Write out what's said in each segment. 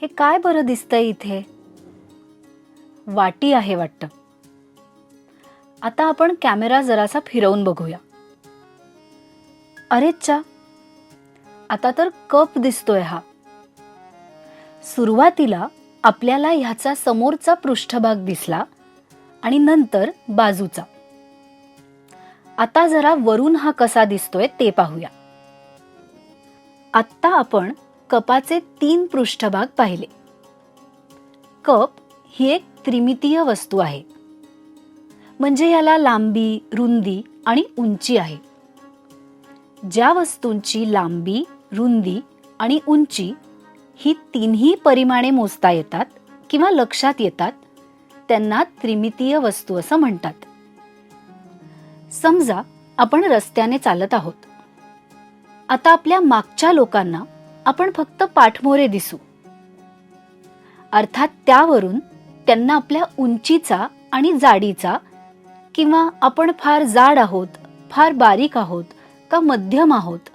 हे काय बरं दिसतंय इथे? वाटी आहे वाटतं. आता आपण कॅमेरा जरासा फिरवून बघूया. अरे आता तर कप दिसतोय हा. सुरुवातीला आपल्याला ह्याचा समोरचा पृष्ठभाग दिसला आणि नंतर बाजूचा. आता जरा वरून हा कसा दिसतोय ते पाहूया. आत्ता आपण कपाचे तीन पृष्ठभाग पाहिले. कप ही एक त्रिमितीय वस्तू आहे. म्हणजे याला लांबी रुंदी आणि उंची आहे. ज्या वस्तूंची लांबी रुंदी आणि उंची ही तिन्ही परिमाणे मोजता येतात किंवा लक्षात येतात त्यांना त्रिमितीय वस्तू असं म्हणतात. समजा आपण रस्त्याने चालत आहोत. आता आपल्या मागच्या लोकांना आपण फक्त पाठमोरे दिसू. अर्थात त्यावरून त्यांना आपल्या उंचीचा आणि जाडीचा किंवा आपण फार जाड आहोत फार बारीक आहोत का मध्यम आहोत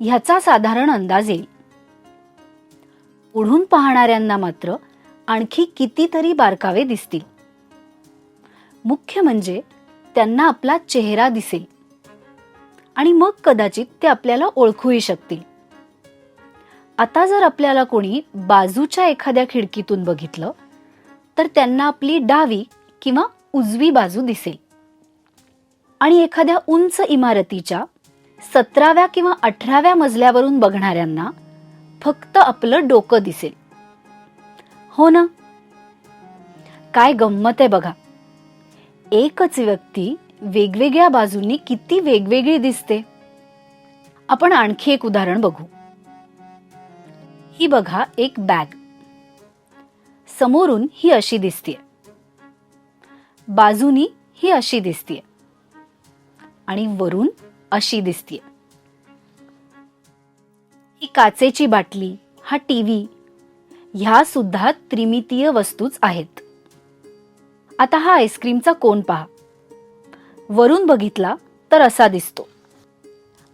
ह्याचा साधारण अंदाज येईल. पुढून पाहणाऱ्यांना मात्र आणखी कितीतरी बारकावे दिसतील. मुख्य म्हणजे त्यांना आपला चेहरा दिसेल आणि मग कदाचित ते आपल्याला ओळखूही शकतील. आता जर आपल्याला कोणी बाजूच्या एखाद्या खिडकीतून बघितलं तर त्यांना आपली डावी किंवा उजवी बाजू दिसेल. आणि एखाद्या उंच इमारतीच्या सतराव्या किंवा अठराव्या मजल्यावरून बघणाऱ्यांना फक्त आपलं डोकं दिसेल. हो ना? काय गंमत आहे बघा. एकच व्यक्ती वेगवेगळ्या बाजूंनी किती वेगवेगळी दिसते. आपण आणखी एक उदाहरण बघू. ही बघा एक बॅग. समोरून ही अशी दिसतीये. बाजूनी ही अशी दिसतीये. आणि वरून अशी दिसतीये. ही काचेची बाटली हा टीव्ही ह्या सुद्धा त्रिमितीय वस्तूच आहेत. आता हा आईस्क्रीमचा कोन पहा? वरून बघितला तर असा दिसतो.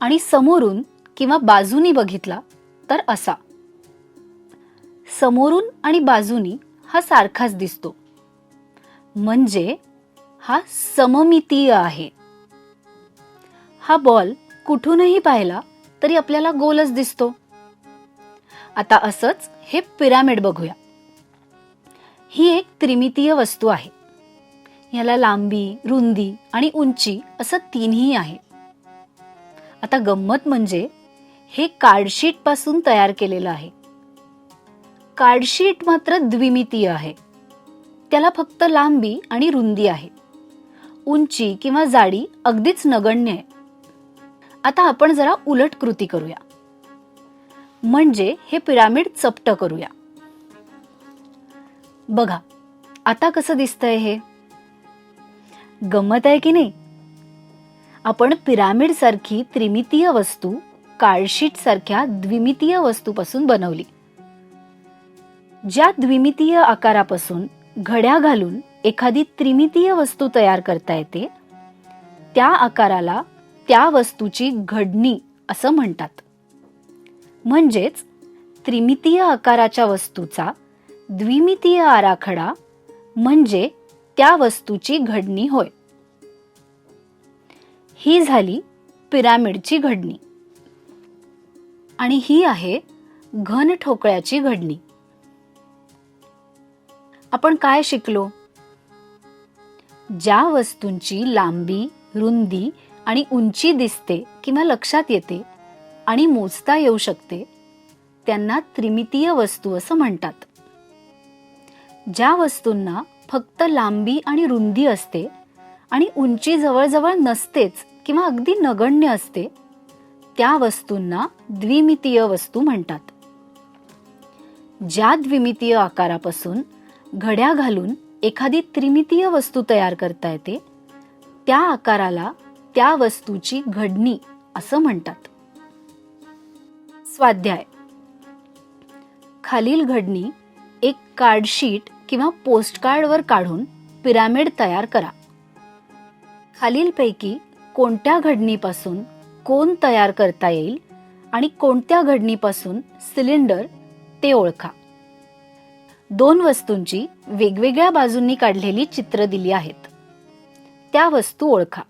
आणि समोरून किंवा बाजूनी बघितला तर असा. समोरून आणि बाजूनी हा सारखाच दिसतो. म्हणजे हा सममितीय आहे. हा बॉल कुठूनही पाहिला तरी आपल्याला गोलच दिसतो. आता असंच हे पिरामिड बघूया. ही एक त्रिमितीय वस्तू आहे. याला लांबी रुंदी आणि उंची असं तीनही आहे. आता गंमत म्हणजे हे कार्डशीटपासून तयार केलेलं आहे. कार्डशीट मात्र द्विमितीय आहे. त्याला फक्त लांबी आणि रुंदी आहे. उंची किंवा जाडी अगदीच नगण्य आहे. आता आपण जरा उलट कृती करूया. म्हणजे हे पिरामिड चपट करूया. बघा आता कसं दिसतंय हे? गंमत आहे की नाही? आपण पिरामिड सारखी त्रिमितीय वस्तू कार्डशीट सारख्या द्विमितीय वस्तूपासून बनवली. ज्या द्विमितीय आकारापासून घड्या घालून एखादी त्रिमितीय वस्तू तयार करता येते त्या आकाराला त्या वस्तूची घडणी असं म्हणतात. म्हणजेच त्रिमितीय आकाराच्या वस्तूचा द्विमितीय आराखडा म्हणजे त्या वस्तूची घडणी होय. ही झाली पिरामिडची घडणी. आणि ही आहे घन ठोकळ्याची घडणी. आपण काय शिकलो? ज्या वस्तूंची लांबी रुंदी आणि उंची दिसते किंवा लक्षात येते आणि मोजता येऊ शकते त्यांना त्रिमितीय वस्तू असं म्हणतात. ज्या वस्तूंना फक्त लांबी आणि रुंदी असते आणि उंची जवळजवळ नसतेच किंवा अगदी नगण्य असते त्या वस्तूंना द्विमितीय वस्तू म्हणतात. ज्या द्विमितीय आकारापासून घड्या घालून एखादी त्रिमितीय वस्तू तयार करता येते. त्या आकाराला त्या वस्तूची घडणी असं म्हणतात. स्वाध्याय. खालील घडणी एक कार्डशीट किंवा पोस्टकार्डवर काढून पिरामिड तयार करा. खालीलपैकी कोणत्या घडणीपासून कोण तयार करता येईल आणि कोणत्या घडणीपासून सिलेंडर ते ओळखा. दोन वस्तूंची वेगवेगळ्या बाजूंनी काढलेली चित्र दिली आहेत. त्या वस्तू ओळखा.